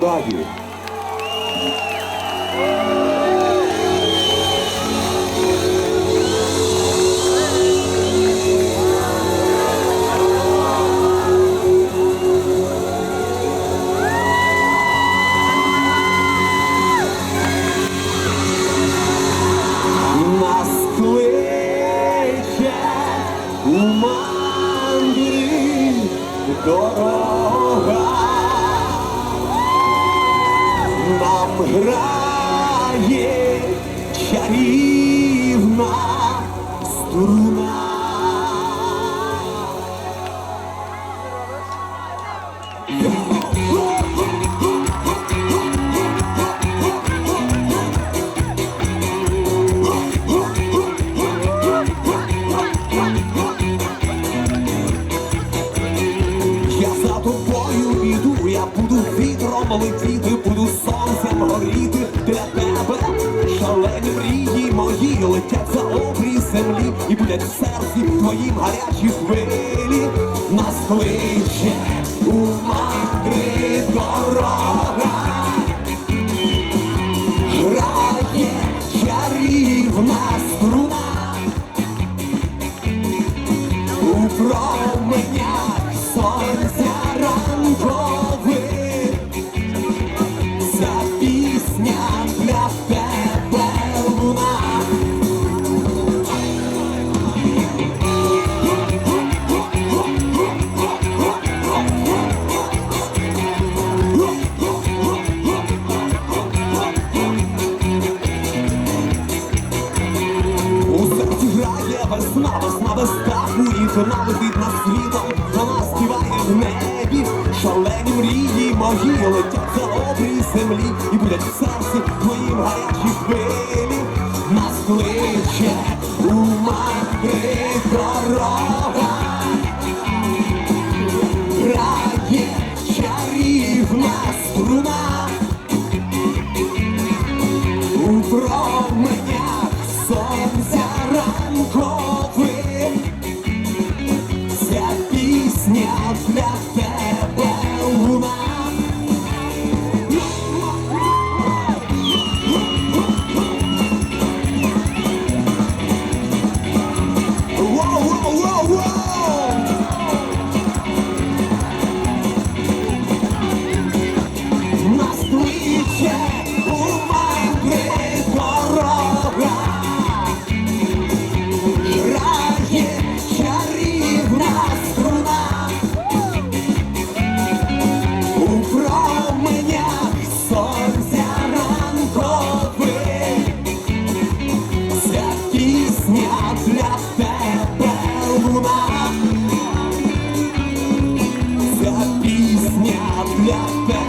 раді. Нас кличе у мандрі дорога. Грає чарівна струна. Я за тобою іду, я буду вітром летіти, буду сонцем мої летять за обрій землі і будуть в серці твоїм гарячі хвилі. Нас кличе у мандри дорога. Грає чарівна струна у променях летить над світом, вона співає в небі, шалені мрії мої летять за обрій землі і будуть в серці твоїм гарячі хвилі. Нас кличе у мандри дорога. Грає чарівна струна у променях сонця ранкових. Луна.